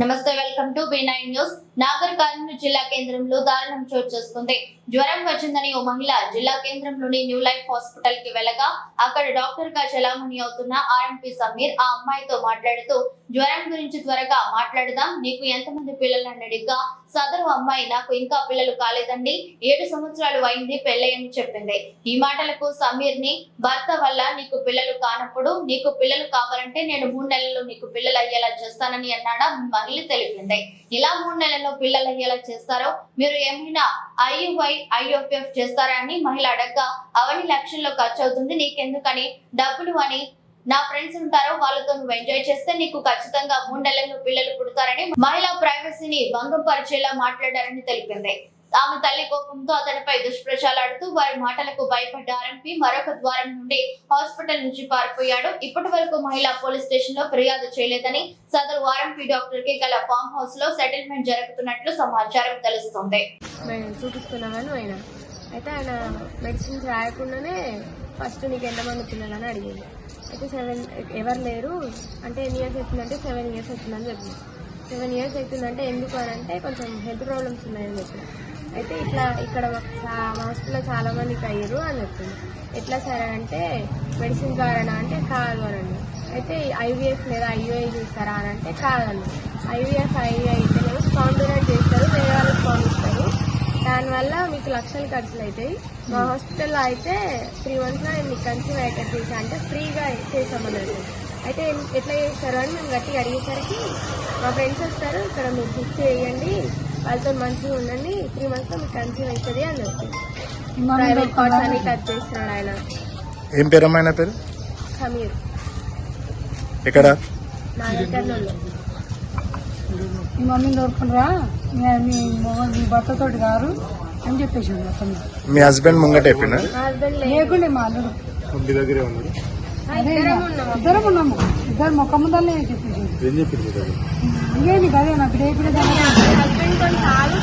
నమస్తే welcome to B nine news. Nagar Kurnool జిల్లా కేంద్రంలో దారుణం చోటు చేసుకుంది. జ్వరం వచ్చిందని ఓ మహిళ జిల్లా కేంద్రంలోని న్యూ లైఫ్ హాస్పిటల్కి వెళ్ళగా అక్కడ డాక్టర్గా చలామణి అవుతున్న ఆర్ఎంపీ సమీర్ ఆ అమ్మాయితో మాట్లాడుతూ జ్వరం గురించి త్వరగా మాట్లాడదాం. నీకు ఎంతమంది పిల్లలని అడిగా సదరు అమ్మాయి నాకు ఇంకా పిల్లలు కాలేదండి. ఏడు సంవత్సరాలు అయింది పెళ్ళయ్యని చెప్పింది. ఈ మాటలకు సమీర్ని భర్త వల్ల నీకు పిల్లలు కానప్పుడు నీకు పిల్లలు కావాలంటే నేను మూడు నెలల్లో నీకు పిల్లలు అయ్యేలా చేస్తానని అన్నాడా మహిళ తెలిపింది. ఇలా మూడు నెలల్లో పిల్లలు అయ్యేలా చేస్తారో మీరు ఏమైనా ఐయుఐ ఐఎఫ్ఎఫ్ చేస్తారా అని మహిళ అడగ్గా అవన్నీ లక్షల్లో ఖర్చు అవుతుంది నీకెందుకని డబ్బులు అని నా ఫ్రెండ్స్ ఉంటారో వాళ్ళతో నువ్వు ఎంజాయ్ చేస్తే నీకు ఖచ్చితంగా మూడు నెలల్లో పిల్లలు పుడతారని మహిళా ప్రైవసీని భంగం పరిచేలా మాట్లాడారని తెలిపింది. ఆమె తల్లి కోపంతో అతడిపై దుష్ప్రచారాడుతూ వారి మాటలకు భయపడ్డ ఆర్ఎంపీ మరొక ద్వారం నుండి హాస్పిటల్ నుంచి పారిపోయాడు. ఇప్పటి వరకు మహిళ పోలీస్ స్టేషన్లో ఫిర్యాదు చేయలేదని సదరు ఆర్ఎంపీ డాక్టర్కి గల ఫామ్ హౌస్లో సెటిల్మెంట్ జరుగుతున్నట్లు సమాచారం తెలుస్తోంది. మేము చూపిస్తున్నామని ఆయన అయితే ఆయన మెడిసిన్స్ రాయకుండానే ఫస్ట్ నీకు ఎంతమంది పిల్లలని అడిగింది. అయితే సెవెన్ ఎవరు లేరు? అంటే ఎన్ని ఇయర్స్ అవుతుందంటే సెవెన్ ఇయర్స్ అవుతుందని చెప్పింది సెవెన్ ఇయర్స్ అవుతుందంటే ఎందుకు అని అంటే కొంచెం హెల్త్ ప్రాబ్లమ్స్ ఉన్నాయని చెప్పిన. అయితే ఇట్లా ఇక్కడ మా హాస్పిటల్లో చాలా మందికి అయ్యారు అని చెప్పింది. ఎట్లా సరే అంటే మెడిసిన్ ద్వారానా అంటే కాదు అని అయితే ఐవీఎఫ్ లేదా ఐవీఐ చేస్తారా అని అంటే కాదండి. ఐవీఎఫ్ ఐవీఐ అయితే మేము డొనేట్ చేస్తారు వేరే వాళ్ళు దానివల్ల మీకు లక్షలు ఖర్చులు అవుతాయి మా హాస్పిటల్లో అయితే త్రీ మంత్స్లో నేను మీకు కన్సీవ్ అయ్యేటట్టు చేశాను అంటే ఫ్రీగా చేసామన్నట్టు అయితే ఎట్లా చేస్తారు అని మేము గట్టిగా అడిగేసరికి మా ఫ్రెండ్స్ వస్తారు ఇక్కడ మీరు బుక్ చేయండి. వాళ్ళతో మంచిగా ఉండండి త్రీ మంత్స్లో మీకు కన్సీవ్ అవుతుంది అని చెప్పింది ప్రైవేట్ కార్డ్స్ అన్ని టచ్ చేస్తున్నాడు ఆయన. ఏం పేరు అమ్మాయి పేరు? సమీర్. ఎక్కడ? దగ్గరలో మీ మమ్మీని దొరుకునరా మీ మీ భర్తతోటి గారు అని చెప్పేసి మీ హస్బెండ్ ముంగట చెప్పిండా మా హస్బెండ్ లేదు. లేకుండే మా అల్లుడు. ఇంటి దగ్గరే ఉన్నాడు ఆ, ఇద్దరం ఉన్నాం ఇద్దరం ఉన్నాము. ఇద్దరు మొక్క ముందరనే చెప్పేసి ఏం చెప్పింది ఇంకేంది కదే నాకు కొంచెం చాలు